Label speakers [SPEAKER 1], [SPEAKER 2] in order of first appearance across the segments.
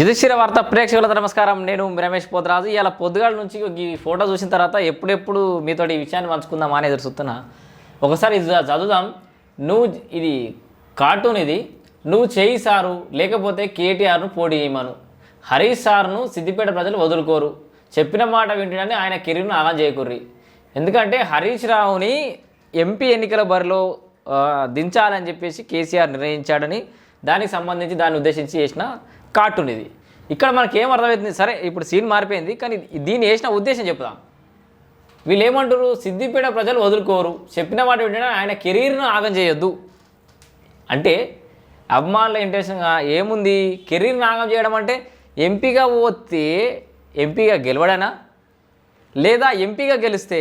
[SPEAKER 1] యుధిష్ఠిర వార్త ప్రేక్షకులకు నమస్కారం. నేను రమేష్ పోతరాజు. ఇలా పొద్దుగాల నుంచి ఈ ఫోటో చూసిన తర్వాత ఎప్పుడెప్పుడు మీతో ఈ విషయాన్ని పంచుకుందామా అని ఎదురు చూస్తున్నా ఒకసారి ఇది చదువుదాం. నువ్వు ఇది కార్టూన్ ఇది. నువ్వు చేయి సారు లేకపోతే కేటీఆర్ను పోటీ చేయమను. హరీష్ సార్ను సిద్దిపేట ప్రజలు వదులుకోరు. చెప్పిన మాట వింటున్నాని ఆయన కెరీర్ను అలా చేయకుర్రి ఎందుకంటే హరీష్ రావుని ఎంపీ ఎన్నికల బరిలో దించాలని చెప్పేసి కేసీఆర్ నిర్ణయించాడని దానికి సంబంధించి దాన్ని ఉద్దేశించి చేసిన కార్టూన్ ఇది. ఇక్కడ మనకి ఏం అర్థమవుతుంది సరే ఇప్పుడు సీన్ మారిపోయింది కానీ దీన్ని వేసిన ఉద్దేశం చెప్దాం. వీళ్ళు ఏమంటారు సిద్దిపేట ప్రజలు వదులుకోరు. చెప్పిన మాట ఏంటంటే ఆయన కెరీర్ను ఆగం చేయొద్దు. అంటే అభిమానుల ఇంట్రెస్ట్గా ఏముంది? కెరీర్ని ఆగం చేయడం అంటే ఎంపీగా పోతే ఎంపీగా గెలవడనా? లేదా ఎంపీగా గెలిస్తే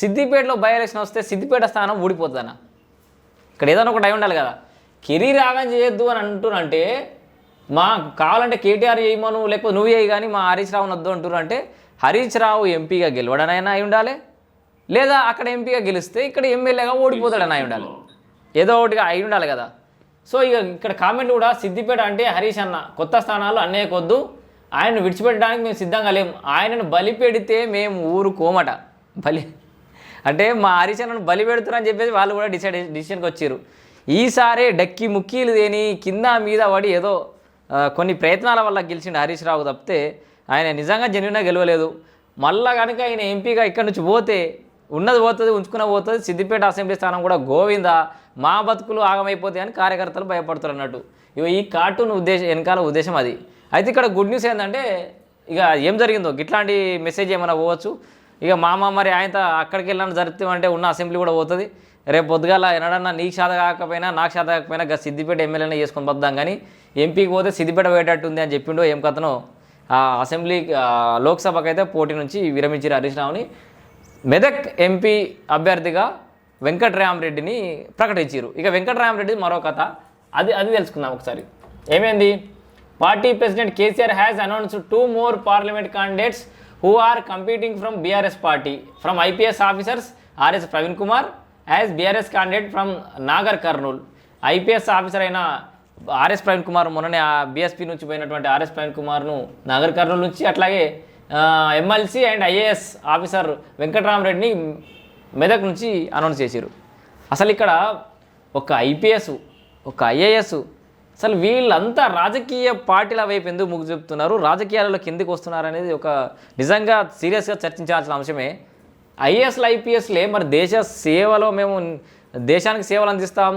[SPEAKER 1] సిద్దిపేటలో బై ఎలక్షన్ వస్తే సిద్దిపేట స్థానం ఊడిపోతుందనా? ఇక్కడ ఏదైనా ఒకటి అయి ఉండాలి కదా. కెరీర్ ఆగం చేయొద్దు అని అంటున్నంటే మా కావాలంటే కేటీఆర్ చేయమను లేకపోతే నువ్వు చేయి కానీ మా హరీష్ రావు వద్దు అంటారు అంటే హరీష్ రావు ఎంపీగా గెలవడనైనా అయి ఉండాలి. లేదా అక్కడ ఎంపీగా గెలిస్తే ఇక్కడ ఎమ్మెల్యేగా ఓడిపోతాడని అయి ఉండాలి. ఏదో ఒకటిగా అయి ఉండాలి కదా. సో ఇక ఇక్కడ కామెంట్ కూడా సిద్దిపేట అంటే హరీష్ అన్న కొత్త స్థానాలు అన్నయ్య కొద్దు ఆయనను విడిచిపెట్టడానికి మేము సిద్ధంగా లేము. ఆయనను బలి పెడితే మేము ఊరుకోమట. బలి అంటే మా హరీష్ అన్నను బలి పెడుతున్నారని చెప్పేసి వాళ్ళు కూడా డిసైడ్ డిసిషన్కి వచ్చారు ఈసారి డక్కి ముక్కీలు దేని కింద మీద పడి ఏదో కొన్ని ప్రయత్నాల వల్ల గెలిచిండు హరీష్ రావు తప్పితే ఆయన నిజంగా జెన్యున్గా గెలవలేదు. మళ్ళా కనుక ఆయన ఎంపీగా ఇక్కడి నుంచి పోతే ఉన్నది పోతుంది ఉంచుకున్న పోతుంది సిద్దిపేట అసెంబ్లీ స్థానం కూడా గోవింద మా బతుకులు ఆగమైపోతాయి అని కార్యకర్తలు భయపడుతారు అన్నట్టు. ఇగో ఈ కార్టూన్ ఉద్దేశం వెనకాల ఉద్దేశం అది. అయితే ఇక్కడ గుడ్ న్యూస్ ఏంటంటే ఇక ఏం జరిగిందో ఇట్లాంటి మెసేజ్ ఏమైనా పోవచ్చు? ఇక మామ మరి ఆయన అక్కడికి వెళ్ళిన జరుపుతామంటే ఉన్న అసెంబ్లీ కూడా పోతుంది. రేపు పొద్దుగాల ఎనడన్నా నీకు శాత కాకపోయినా నాకు శాత కాకపోయినా గా సిద్దిపేట ఎమ్మెల్యేనే చేసుకొని వద్దాం కానీ ఎంపీకి పోతే సిద్దిపేట పోయేటట్టు ఉంది అని చెప్పిండో ఏం కథనో. ఆ అసెంబ్లీ లోక్సభకు అయితే పోటీ నుంచి విరమించిన హరీష్ రావుని. మెదక్ ఎంపీ అభ్యర్థిగా వెంకట్రామరెడ్డిని ప్రకటించారు ఇక వెంకట్రామరెడ్డి మరో కథ. అది అది తెలుసుకుందాం ఒకసారి. ఏమైంది? Party president KCR has announced two more parliament candidates who are competing from BRS party from IPS officers RS Praveen Kumar as BRS candidate from Nagar Kurnool IPS officer అయిన ఆర్ఎస్ ప్రవీణ్ కుమార్ మొన్ననే ఆ బీఎస్పీ నుంచి పోయినటువంటి RS Praveen కుమార్ను నాగర్ కర్నూలు నుంచి అట్లాగే MLC and IAS officer వెంకటరామరెడ్డిని మెదక్ నుంచి అనౌన్స్ చేశారు అసలు ఇక్కడ ఒక ఐపీఎస్ ఒక ఐఏఎస్ అసలు వీళ్ళంతా రాజకీయ పార్టీల వైపు ఎందుకు మొగ్గు చూపుతున్నారు? రాజకీయాలలో కిందికి వస్తున్నారు అనేది ఒక నిజంగా సీరియస్గా చర్చించాల్సిన అంశమే. ఐఏఎస్లు ఐపీఎస్లే మరి దేశ సేవలో మేము దేశానికి సేవలు అందిస్తాం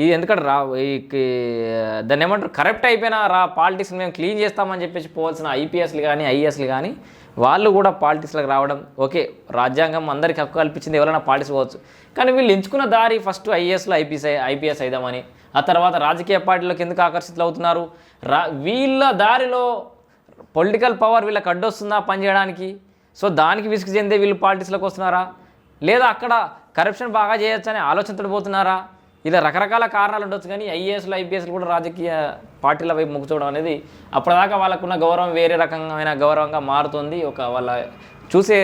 [SPEAKER 1] ఇది ఎందుకంటే రా ఈ దాన్ని ఏమంటారు కరెక్ట్ అయిపోయిన రా పాలిటిక్స్ని మేము క్లీన్ చేస్తామని చెప్పేసి పోవాల్సిన ఐపీఎస్లు కానీ ఐఏఎస్లు కానీ వాళ్ళు కూడా పాలిటిక్స్లోకి రావడం ఓకే రాజ్యాంగం అందరికి హక్కు కల్పించింది ఎవరైనా పాలిటిక్స్ పోవచ్చు. కానీ వీళ్ళు ఎంచుకున్న దారి ఫస్ట్ ఐఏఎస్లో ఐపీఎస్ ఐపీఎస్ అయిదామని ఆ తర్వాత రాజకీయ పార్టీలకు ఎందుకు ఆకర్షితులు అవుతున్నారు? రా వీళ్ళ దారిలో పొలిటికల్ పవర్ వీళ్ళకి అడ్డొస్తుందా పనిచేయడానికి సో దానికి విసుగు చెందే వీళ్ళు పాలిటిక్స్లోకి వస్తున్నారా? లేదా అక్కడ కరప్షన్ బాగా చేయొచ్చని ఆలోచనతో పోతున్నారా? ఇలా రకరకాల కారణాలు ఉండొచ్చు కానీ ఐఏఎస్లు ఐపీఎస్లు కూడా రాజకీయ పార్టీల వైపు మొగ్గు చూడడం అనేది అప్పటిదాకా వాళ్ళకున్న గౌరవం వేరే రకమైన గౌరవంగా మారుతుంది. ఒక వాళ్ళ చూసే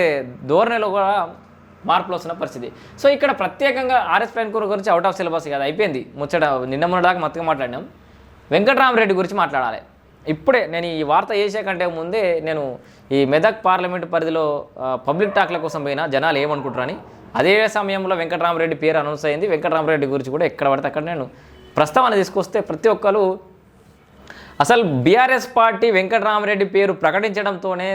[SPEAKER 1] ధోరణిలో కూడా మార్పులు వస్తున్న పరిస్థితి. సో ఇక్కడ ప్రత్యేకంగా ఆర్ఎస్ ప్లాన్ గురించి అవుట్ ఆఫ్ సిలబస్ కాదు అయిపోయింది. ముచ్చట నిన్న మొన్న దాకా మొత్తగా మాట్లాడినాం. వెంకటరామరెడ్డి గురించి మాట్లాడాలి. ఇప్పుడే నేను ఈ వార్త వేసే కంటే ముందే నేను ఈ మెదక్ పార్లమెంట్ పరిధిలో పబ్లిక్ టాక్ల కోసం పోయినా జనాలు ఏమనుకుంటారని అదే సమయంలో వెంకటరామరెడ్డి పేరు అనౌన్స్ అయింది. వెంకటరామరెడ్డి గురించి కూడా ఎక్కడ పడితే అక్కడ నేను ప్రస్తావన తీసుకొస్తే ప్రతి ఒక్కరు అసలు బీఆర్ఎస్ పార్టీ వెంకటరామరెడ్డి పేరు ప్రకటించడంతోనే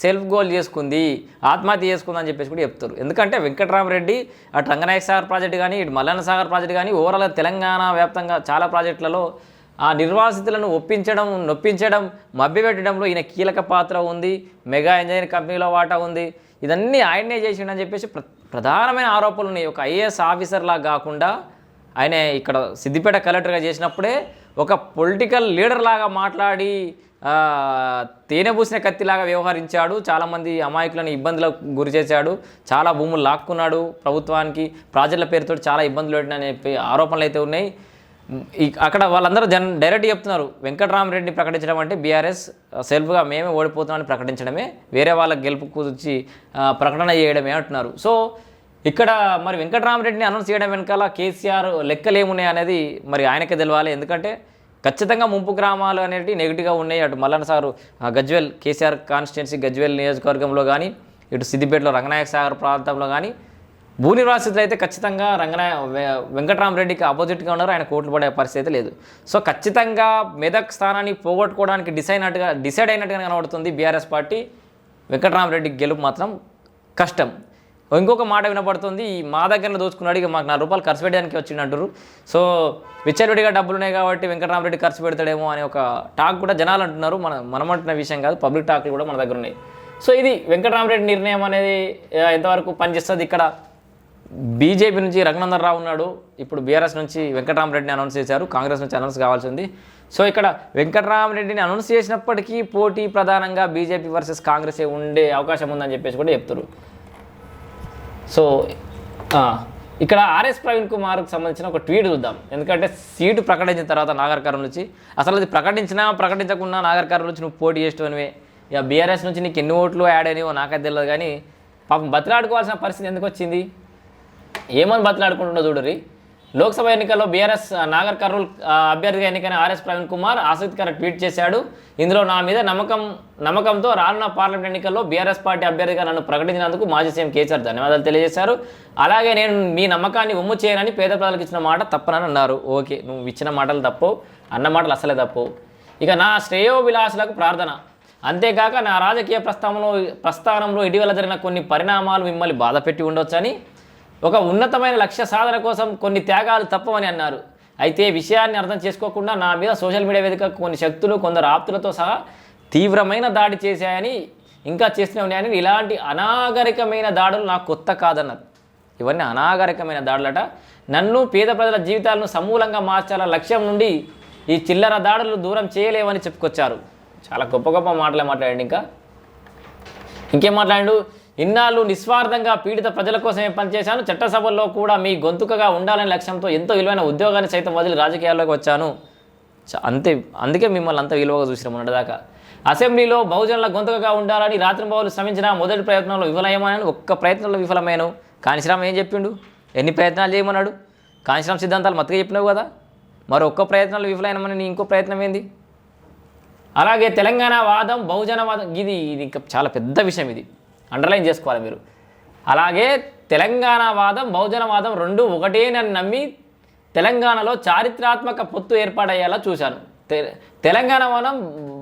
[SPEAKER 1] సెల్ఫ్ గోల్ చేసుకుంది ఆత్మహత్య చేసుకుంది అని చెప్పేసి కూడా చెప్తారు. ఎందుకంటే వెంకటరామరెడ్డి అటు రంగనాయక సాగర్ ప్రాజెక్టు కానీ ఇటు మల్లన్న సాగర్ ప్రాజెక్టు కానీ ఓవరాల్ తెలంగాణ వ్యాప్తంగా చాలా ప్రాజెక్టులలో ఆ నిర్వాసితులను ఒప్పించడం నొప్పించడం మభ్యపెట్టడంలో ఈయన కీలక పాత్ర ఉంది. మెగా ఇంజనీరింగ్ కంపెనీలో వాటా ఉంది. ఇదన్నీ ఆయనే చేసిండని చెప్పేసి ప్రతి ప్రధానమైన ఆరోపణలు ఉన్నాయి ఒక ఐఏఎస్ ఆఫీసర్లా కాకుండా ఆయన ఇక్కడ సిద్దిపేట కలెక్టర్గా చేసినప్పుడే ఒక పొలిటికల్ లీడర్ లాగా మాట్లాడి తేనె పూసిన కత్తిలాగా వ్యవహరించాడు. చాలామంది అమాయకులను ఇబ్బందులకు గురి చేశాడు. చాలా భూములు లాక్కున్నాడు ప్రభుత్వానికి. ప్రాజెక్టుల పేరుతో చాలా ఇబ్బందులు పెట్టినని చెప్పి ఆరోపణలు అయితే ఉన్నాయి. అక్కడ వాళ్ళందరూ జన్ డైరెక్ట్ చెప్తున్నారు వెంకటరామరెడ్డిని ప్రకటించడం అంటే బీఆర్ఎస్ సెల్ఫ్గా మేమే ఓడిపోతున్నామని ప్రకటించడమే వేరే వాళ్ళకి గెలుపు కూర్చి ప్రకటన చేయడమే అంటున్నారు. సో ఇక్కడ మరి వెంకటరామరెడ్డిని అనౌన్స్ చేయడం వెనకాల కేసీఆర్ లెక్కలు ఏమున్నాయి అనేది మరి ఆయనకే తెలవాలి. ఎందుకంటే ఖచ్చితంగా ముంపు గ్రామాలు అనేవి నెగిటివ్గా ఉన్నాయి. అటు మల్లన్న సారు ఆ, గజ్వెల్ కేసీఆర్ కాన్స్టిట్యున్సీ గజ్వెల్ నియోజకవర్గంలో కానీ ఇటు సిద్దిపేటలో రంగనాయక సాగర్ ప్రాంతంలో కానీ భూ నిర్వాసితులు అయితే ఖచ్చితంగా రంగనా వెంకటరామరెడ్డికి అపోజిట్గా ఆపోజిట్గా ఉన్నారు. ఆయన కోట్లు పడే పరిస్థితి లేదు. సో ఖచ్చితంగా మెదక్ స్థానాన్ని పోగొట్టుకోవడానికి డిసైడ్ అయినట్టుగా డిసైడ్ అయినట్టుగా కనబడుతుంది బీఆర్ఎస్ పార్టీ. వెంకటరామరెడ్డికి గెలుపు మాత్రం కష్టం. ఇంకొక మాట వినపడుతుంది. ఈ మా దగ్గర దోచుకున్నాడు. ఇక మాకు నాలుగు రూపాయలు ఖర్చు పెట్టడానికి వచ్చిందంటారు సో విచ్చలవిడిగా డబ్బులు ఉన్నాయి కాబట్టి వెంకటరామరెడ్డి ఖర్చు పెడతాడేమో అనే ఒక టాక్ కూడా జనాలు అంటున్నారు. మన మనం అంటున్న విషయం కాదు. పబ్లిక్ టాక్లు కూడా మన దగ్గర ఉన్నాయి. సో ఇది వెంకటరామరెడ్డి నిర్ణయం అనేది ఎంతవరకు పనిచేస్తుంది ఇక్కడ? బీజేపీ నుంచి రఘునందన్ రావు ఉన్నాడు. ఇప్పుడు బీఆర్ఎస్ నుంచి వెంకటరామరెడ్డిని అనౌన్స్ చేశారు. కాంగ్రెస్ నుంచి అనౌన్స్ కావాల్సింది. సో ఇక్కడ వెంకటరామరెడ్డిని అనౌన్స్ చేసినప్పటికీ పోటీ ప్రధానంగా బీజేపీ వర్సెస్ కాంగ్రెస్ ఉండే అవకాశం ఉందని చెప్పేసి కూడా చెప్తారు సో ఇక్కడ ఆర్ఎస్ ప్రవీణ్ కుమార్కు సంబంధించిన ఒక ట్వీట్ చూద్దాం. ఎందుకంటే సీటు ప్రకటించిన తర్వాత నాగర్కర్ నుంచి అసలు అది ప్రకటించినా ప్రకటించకుండా నాగర్ నుంచి నువ్వు పోటీ చేసేవనివే ఇక బీఆర్ఎస్ నుంచి నీకు ఎన్ని ఓట్లు యాడ్ అయినాయో నాకైతే తెలియదు కానీ పాపం బతిలాడుకోవాల్సిన పరిస్థితి ఎందుకు వచ్చింది? ఏమని బతిలాడుకుంటుండో చూడరి లోక్సభ ఎన్నికల్లో బీఆర్ఎస్ నాగర్ కర్నూల్ అభ్యర్థిగా ఎన్నికైన ఆర్ఎస్ ప్రవీణ్ కుమార్ ఆసక్తికర ట్వీట్ చేశాడు. ఇందులో నా మీద నమ్మకం నమ్మకంతో రానున్న పార్లమెంట్ ఎన్నికల్లో బీఆర్ఎస్ పార్టీ అభ్యర్థిగా నన్ను ప్రకటించినందుకు మాజీ సీఎం కేసీఆర్ ధన్యవాదాలు తెలియజేశారు. అలాగే నేను మీ నమ్మకాన్ని ఉమ్ము చేయనని పేద ప్రజలకు ఇచ్చిన మాట తప్పనని అన్నారు. ఓకే నువ్వు ఇచ్చిన మాటలు తప్పు అన్న మాటలు అసలే తప్పు ఇక నా శ్రేయోభిలాషులకు ప్రార్థన. అంతేకాక నా రాజకీయ ప్రస్థానంలో ప్రస్థానంలో ఇటీవల జరిగిన కొన్ని పరిణామాలు మిమ్మల్ని బాధపెట్టి ఉండొచ్చని ఒక ఉన్నతమైన లక్ష్య సాధన కోసం కొన్ని త్యాగాలు తప్పవని అన్నారు. అయితే విషయాన్ని అర్థం చేసుకోకుండా నా మీద సోషల్ మీడియా వేదిక కొన్ని శక్తులు కొందరు ఆప్తులతో సహా తీవ్రమైన దాడి చేశాయని ఇంకా చేస్తూనే ఉన్నాయని ఇలాంటి అనాగరికమైన దాడులు నాకు కొత్త కాదన్నారు. ఇవన్నీ అనాగరికమైన దాడులట. నన్ను పేద ప్రజల జీవితాలను సమూలంగా మార్చాల లక్ష్యం నుండి ఈ చిల్లర దాడులు దూరం చేయలేవని చెప్పుకొచ్చారు. చాలా గొప్ప గొప్ప మాటలే మాట్లాడండి ఇంకా. ఇంకేం మాట్లాడు ఇన్నాళ్ళు నిస్వార్థంగా పీడిత ప్రజల కోసమే పనిచేశాను. చట్టసభల్లో కూడా మీ గొంతుకగా ఉండాలనే లక్ష్యంతో ఎంతో విలువైన ఉద్యోగాన్ని సైతం వదిలి రాజకీయాల్లోకి వచ్చాను. చ- అంతే అందుకే మిమ్మల్ని అంత విలువగా చూసినాం మొన్నటిదాకా. అసెంబ్లీలో బహుజనుల గొంతుకగా ఉండాలని రాత్రింబవలు శ్రమించిన మొదటి ప్రయత్నంలో విఫలమయ్యామని ఒక్క ప్రయత్నంలో విఫలమయ్యాను కాంశీరామ్ ఏం చెప్పిండు? ఎన్ని ప్రయత్నాలు చేయమన్నాడు? కాంశీరామ్ సిద్ధాంతాలు మత్తుగా చెప్పినావు కదా? మరి ఒక్క ప్రయత్నంలో విఫలమైనమని నీ ఇంకో ప్రయత్నం ఏంది? అలాగే తెలంగాణ వాదం బహుజన వాదం ఇది ఇది ఇంకా చాలా పెద్ద విషయం ఇది. అండర్లైన్ చేసుకోవాలి మీరు. అలాగే తెలంగాణ వాదం బహుజన వాదం రెండు ఒకటే నన్ను నమ్మి తెలంగాణలో చారిత్రాత్మక పొత్తు ఏర్పాటయ్యేలా చూశాను. తె- తెలంగాణ వాదం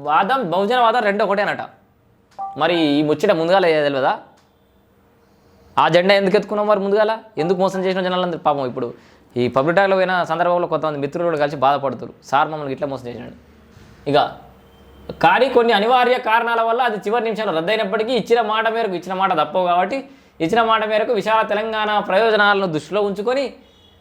[SPEAKER 1] వాదం బహుజన వాదం రెండు ఒకటేనట మరి ఈ ముచ్చట ముందుగా తెలియదా ఆ జెండా ఎందుకు ఎత్తుకున్నాం మరి ముందుగాల? ఎందుకు మోసం చేసిన జనాలందరూ? పాపం ఇప్పుడు ఈ పబ్లిక్ టాక్లో పోయిన సందర్భంలో కొంతమంది మిత్రులు కూడా కలిసి బాధపడుతున్నారు. సార్ మమ్మల్ని ఇట్లా మోసం చేసినాడు. ఇక కానీ కొన్ని అనివార్య కారణాల వల్ల అది చివరి నిమిషంలో రద్దయినప్పటికీ ఇచ్చిన మాట మేరకు ఇచ్చిన మాట తప్పవు కాబట్టి ఇచ్చిన మాట మేరకు విశాల తెలంగాణ ప్రయోజనాలను దృష్టిలో ఉంచుకొని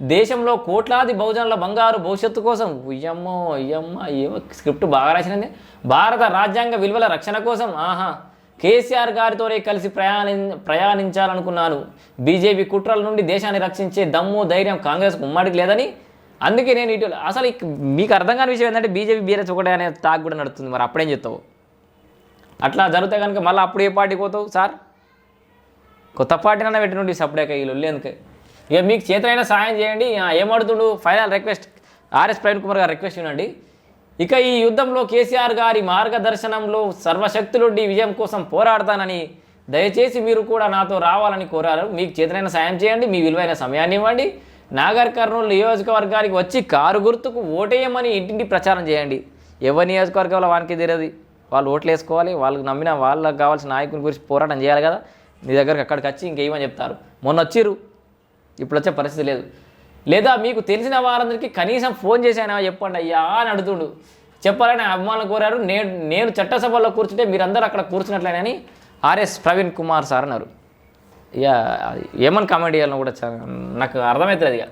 [SPEAKER 1] దేశంలో కోట్లాది బహుజనుల బంగారు భవిష్యత్తు కోసం ఉయ్యమ్మో అయ్యమ్మ ఏమో స్క్రిప్ట్ బాగా రాసినది. భారత రాజ్యాంగ విలువల రక్షణ కోసం ఆహా కేసీఆర్ గారితోనే కలిసి ప్రయాణి ప్రయాణించాలనుకున్నాను. బీజేపీ కుట్రల నుండి దేశాన్ని రక్షించే దమ్ము ధైర్యం కాంగ్రెస్కు ఉమ్మడికి లేదని అందుకే నేను ఇటు అసలు మీకు అర్థం కాని విషయం ఏంటంటే బీజేపీ బీఆర్ఎస్ ఒకటే అనే తాక్ కూడా నడుస్తుంది మరి అప్పుడేం చెప్తావు అట్లా జరిగితే కనుక మళ్ళీ అప్పుడు ఏ పార్టీకి పోతావు సార్? కొత్త పార్టీనైనా పెట్టి నుండి సపరేక ఈ లొల్లి ఇక మీకు చేతనైనా సాయం చేయండి. ఆ, ఏమడుతుండు? Final request RS Praveen Kumar గారు రిక్వెస్ట్ వినండి. ఇక ఈ యుద్ధంలో కేసీఆర్ గారి మార్గదర్శనంలో సర్వశక్తులుండి విజయం కోసం పోరాడతానని దయచేసి మీరు కూడా నాతో రావాలని కోరారు. మీకు చేతనైన సాయం చేయండి. మీ విలువైన సమయాన్ని ఇవ్వండి. నాగర్ కర్నూలు నియోజకవర్గానికి వచ్చి కారు గుర్తుకు ఓటేయమని ఇంటింటి ప్రచారం చేయండి. ఎవరి నియోజకవర్గంలో వానికి తెలియదు. వాళ్ళు ఓట్లు వేసుకోవాలి వాళ్ళకి నమ్మిన వాళ్ళకి కావాల్సిన నాయకుని గురించి పోరాటం చేయాలి కదా. నీ దగ్గరకు అక్కడికి వచ్చి ఇంకేమని చెప్తారు? మొన్న వచ్చిర్రు. ఇప్పుడు వచ్చే పరిస్థితి లేదు. లేదా మీకు తెలిసిన వారందరికీ కనీసం ఫోన్ చేశానా చెప్పండి అయ్యా అని అడుగుతుండు. చెప్పాలని అభిమానులు కోరారు. నేను నేను చట్టసభలో కూర్చుంటే మీరందరూ అక్కడ కూర్చున్నట్లేనని ఆర్ఎస్ ప్రవీణ్ కుమార్ సార్ అన్నారు. ఇక ఏమని కామెడీ చేయాలని కూడా నాకు అర్థమవుతుంది ఇక.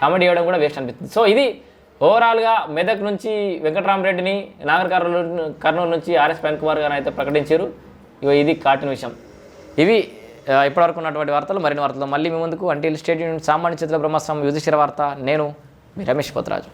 [SPEAKER 1] కామెడీ చేయడం కూడా వేస్ట్ అనిపిస్తుంది. సో ఇది ఓవరాల్గా మెదక్ నుంచి వెంకటరామరెడ్డిని నాగర్ కర్నూలు కర్నూలు నుంచి ఆర్ఎస్ ప్రవీణ్ కుమార్ గారు అయితే ప్రకటించారు. ఇగో ఇది కాటిన విషయం. ఇవి ఇప్పటివరకు ఉన్నటువంటి వార్తలు మరిన్ని వార్తలు మళ్ళీ మీ ముందుకు. అంటే స్టేట్ యూనియన్ సామాన్య చిత్ర బ్రహ్మాస్త్రం యుధిష్ఠిర వార్త. నేను మీ రమేష్ పోతరాజు.